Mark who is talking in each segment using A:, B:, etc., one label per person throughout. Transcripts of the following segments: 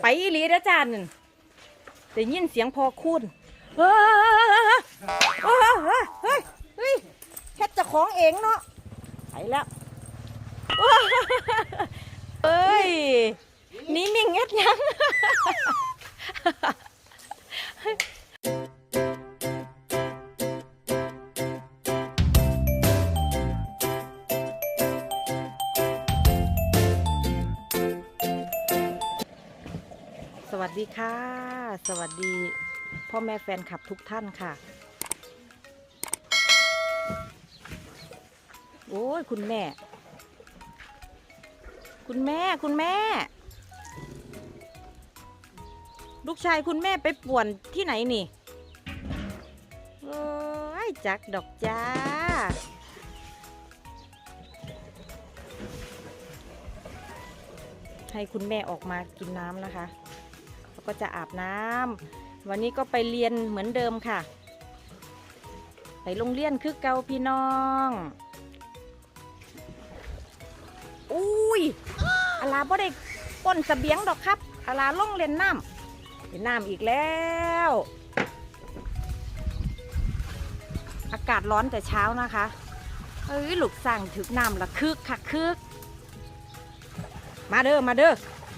A: ไปอีหลีนะจานนั่นได้ยินเสียงพอคูณเฮ้ยเฮ้ยเฮ้ยเฮ้ยเฮ้ยเฮ็ดเจะของเองเนาะไปแล้วเฮ้ยนี่มิ่งเฮ็ดยัง วัสดีค่ะ สวัสดีพ่อแม่แฟนคลับทุกท่านค่ะ โอ้ยคุณแม่ คุณแม่คุณแม่ ลูกชายคุณแม่ไปป่วนที่ไหนนี่โอ้ยจักดอกจ้าให้คุณแม่ออกมากินน้ำนะคะ ก็จะอาบน้ำวันนี้ก็ไปเรียนเหมือนเดิมค่ะ ไปโรงเรียนคือเกาพี่น้องอุ้ยอาลาบ่ได้ป้นเสบียงดอกครับอาลาล่องเล่นน้ำเล่นน้ำอีกแล้ว อากาศร้อนแต่เช้านะคะเอ้ยลูกสั่งถึกน้ำละคึกค่ะคึก มาเด้อมาเด้อ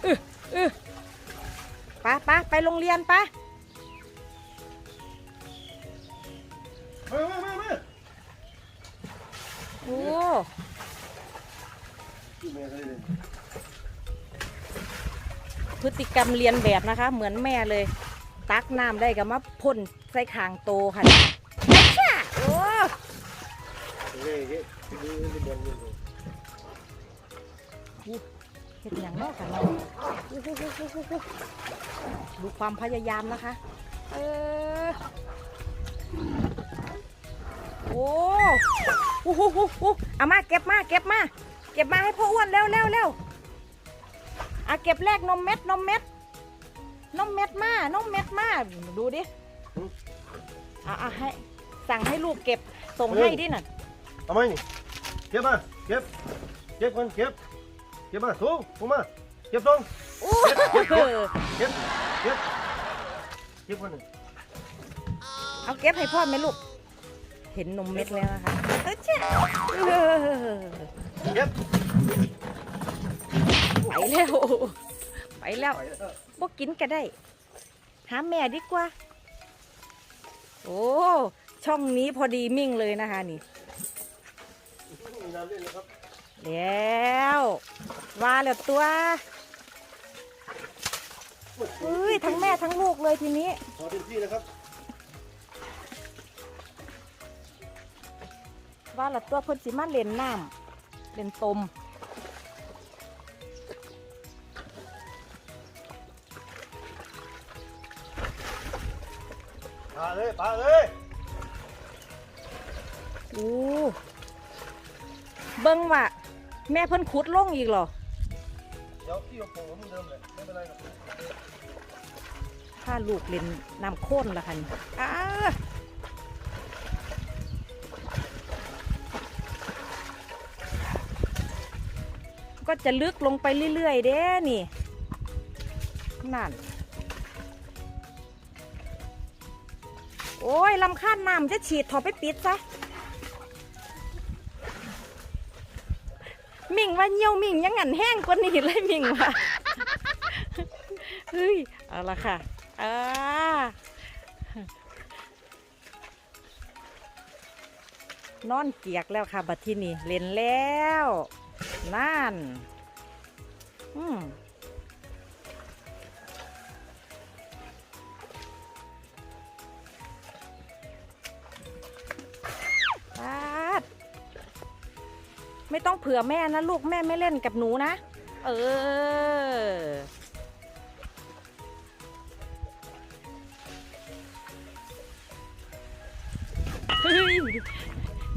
A: อืออือไปไปไปโรงเรียนไป
B: มามามามา
A: โอ้
B: ที่แม่เคยเลย
A: พฤติกรรมเรียนแบบนะคะ เหมือนแม่เลย ตักน้ำได้กับมาพ่นใส่คางโตค่ะจ้าโอ้
B: เฮ้ยเฮ้ยนี่นี่บอลนี่
A: เห็นอย่างนอกกันเนาะ ดูความพยายามนะคะ เออ โอ้โหโอ้โหเอามาเก็บมาเก็บมา เก็บมาให้พ่ออ้วนเร็วเร็วเร็วเอาเก็บแรกนมเม็ดนมเม็ดนมเม็ดมานมเม็ดมาดูดิอะอะให้สั่งให้ลูกเก็บส่งให้ดิน่ะ
B: เอาไมนี่เก็บมาเก็บเก็บคนเก็บเก็บมาสูงลงมา เก็บตรง
A: โอ้
B: เก็บเก็บเก็บคนหนึ่ง
A: เอาเก็บให้พ่อไหมลูก เห็นนมเม็ดแล้วนะคะเอ้ยเจ้าเก็
B: บ
A: ไปแล้ว ไปแล้วบ่กินก็ได้ หาแม่ดีกว่า โอ้ ช่องนี้พอดีมิ่งเลยนะคะนี่แล้วว่าแล้วตัว เอ้ยทั้งแม่ทั้งลูกเลยทีนี้
B: พอเต็มที่นะครับ
A: ว่าแล้วตัวเพิ่นสิมาเล่นน้ำเล่นตม
B: ปาเลยปาเลย
A: โอ้เบิ้งว่าแม่เพิ่นขุดลงอีกเหรอ
B: เดี๋ยวพี่เอาโป่งเหมือนเดิมเลยไม่เป็นไรหรอก
A: ถ้าลูกเล่นน้ำโค้นละคันอ้าก็จะลึกลงไปเรื่อยๆเด้นี่ นั่น โอ้ยลำคาญน้ำจะฉีดถอไปปิดซะ มิ่งว่าเหี่ยวมิ่งยังงันแห้งกว่านี้เลยมิ่งว่าเฮ้ยเอาละค่ะอ่านอนเกียกแล้วค่ะ บัดที่นี่เล่นแล้ว นั่น อืม ไม่ต้องเผื่อแม่นะลูกแม่ไม่เล่นกับหนูนะ เออ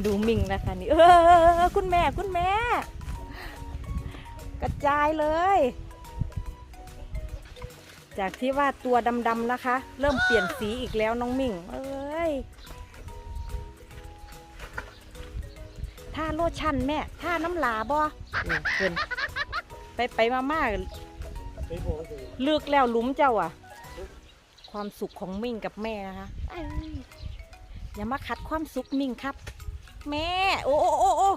A: ดูมิงนะคะนี่ เออ คุณแม่คุณแม่ กระจายเลย จากที่ว่าตัวดำๆนะคะ เริ่มเปลี่ยนสีอีกแล้วน้องมิง เอ้ย โลชั่นแม่ท่าน้ำลาบ่เออเกินไปไปมามา
B: ไปโผล่ไป
A: เลือกแล้วหลุมเจ้าอะ ความสุขของมิ่งกับแม่นะคะเอ้ยอย่ามาขัดความสุขมิ่งครับ แม่ โอ้โอ้โอ้โอ้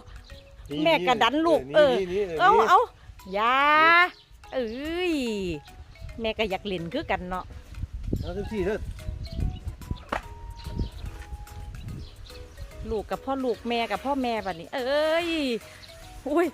A: แม่กระดันลูก เออ เอาเอาอย่าเอ้ยแม่ก็อยากเล่นคือกันเนาะ
B: เอาทุกที่เด้อ
A: ลูกกับพ่อลูกแม่กับพ่อแม่แบบนี้ เอ้ยอุ้ย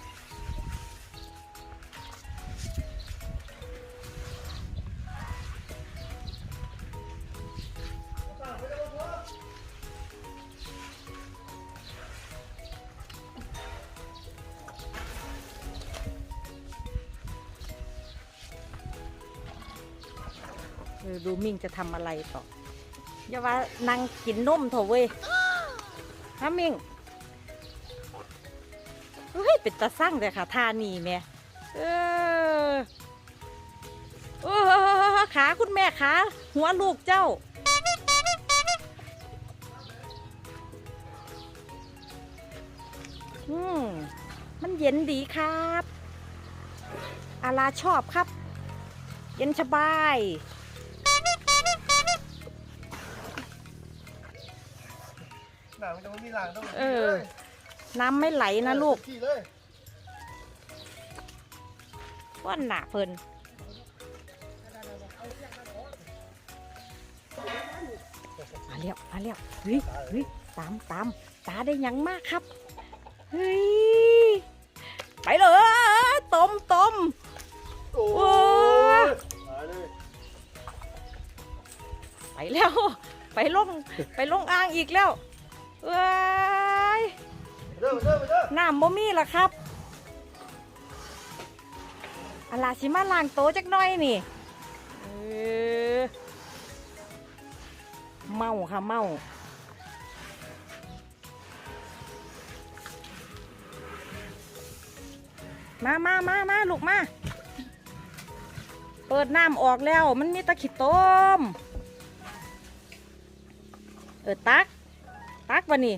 A: ดูมิ่งจะทำอะไรต่ออย่าว่านั่งกินนมเถอะเว้ย ฮะมิงเฮ้ยเป็นตาสั่งแต่ค่ะทานีแม่เออโอ้ขาคุณแม่ขาหัวลูกเจ้า อืมมันเย็นดีครับ อาลาชอบครับ เย็นสบาย
B: หนังมันจะมีหลังต้อง
A: เออน้ำไม่ไหลนะลูก
B: ที่เลย
A: ว่านหนาเพิ่นมาเรียวมาเรียวเฮ้ยเฮ้ยตามตามตาได้หยังมากครับเฮ้ยไปเลยต้มต้ม
B: โอ้
A: โอ้
B: ยตายเลย
A: ไปแล้ว ไปลงไปลงอ่างอีกแล้ว เอ้ย
B: เด้อเด้อเด้อ
A: น้ำบ่มีล่ะครับอาลาชิมาล้างโต๊ะจักหน่อยนี่เออเมาค่ะเมามามามามาลูกมา เปิดน้ำออกแล้ว มันมีตะขิดต้ม เออตักตั กวะนี่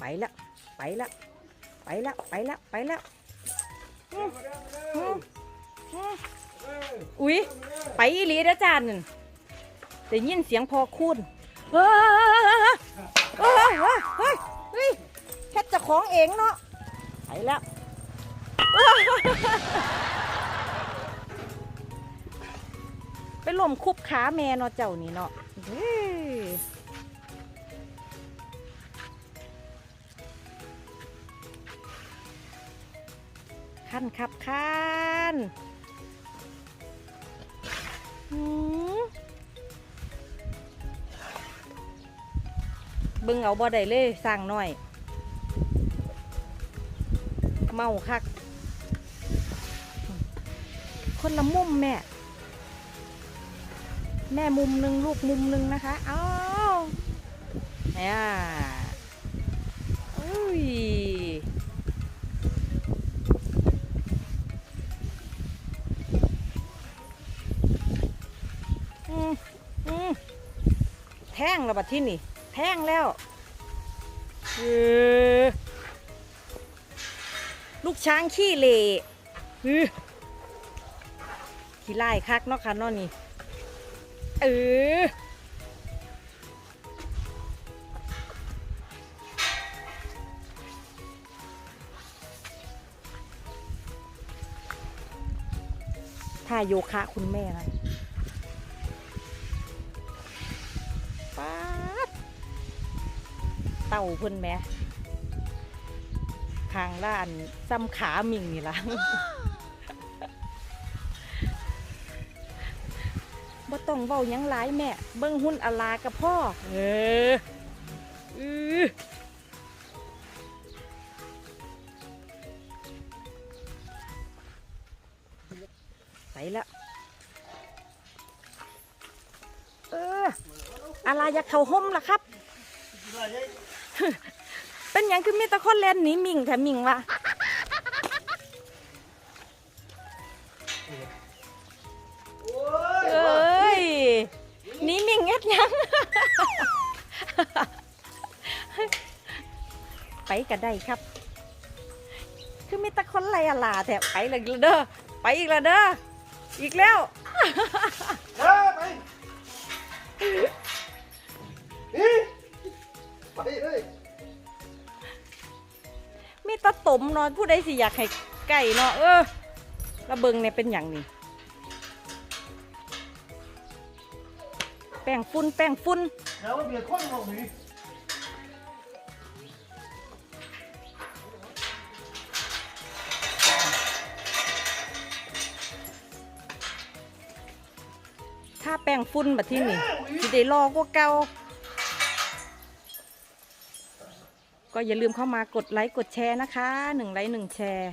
A: ไปแล้วไปแล้วไปแล้วไปแล้วไปแล้วอืมอืมอืมอุ๊ยไปอีหลีเด้อจานนั่นได้ยินเสียงพอคูณเฮ้ยเฮ้ยเฮ้ยเฮ้ยเฮ้ยแค่จะของเองเนาะไปแล้ว ไปล่มคุบขาแม่เนาะเจ้านี่เนาะขั้นขับขันเบึงเอาบ่ได้เลยสร้างน้อย เมาคัก คนละมุมแม่ แม่มุมหนึ่งลูกมุมหนึ่งนะคะ เอ้าเนี่ยอุ้ยอืมอืมแท่งแล้วบัดที่นี่ แท่งแล้วเออลูกช้างขี้เล่เออขี้ไล่คักเนาะค่ะนาะนี่ เออท่าโยคะคุณแม่นะป๊าดเต่าเพิ่นแม่ทางด้านซ้ำขามิงนี่ล่ะ ต้องเว้าหยังหลายแม่ เบิ่งหุ่นอาลากับพ่อเอออือไปแล้วเอออะไรอยากเข้าห่มล่ะครับ เป็นหยังคือมีแตะคนเล่นหนีมิงแถมมิงวะ ยหนีมิงเอ็ดหยัง ไปก็ได้ครับ คือมีแตะคนไรอะลาแต่ไปเลยเด้อ ไปอีกแล้วเด้อ อีกแล้ว
B: เด้อไปอีไปเลย
A: มีแตะตมเนอนผู้ใดสิอยากให้ไก่เนาะเออระเบิงเนี่ยเป็นอย่างนี้ แป้งฝุ่นแป้งฝุ่น
B: แล้วว่าเบียร์คนมองหนี
A: ถ้าแป้งฝุ่นแบบที่นี่สิได้รอกว่าเก่าก็อย่าลืมเข้ามากดไลค์กดแชร์นะคะหนึ่งไลค์หนึ่งแชร์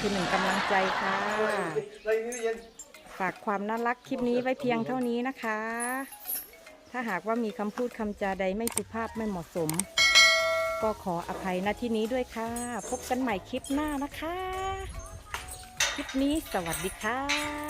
A: คือหนึ่งกำลังใจค่ะ
B: อะไรนี่เย็น
A: ฝากความน่ารักคลิปนี้ไว้เพียงเท่านี้นะคะ ถ้าหากว่ามีคำพูดคำจาใดไม่สุภาพไม่เหมาะสม ก็ขออภัยณที่นี้ด้วยค่ะ พบกันใหม่คลิปหน้านะคะ คลิปนี้สวัสดีค่ะ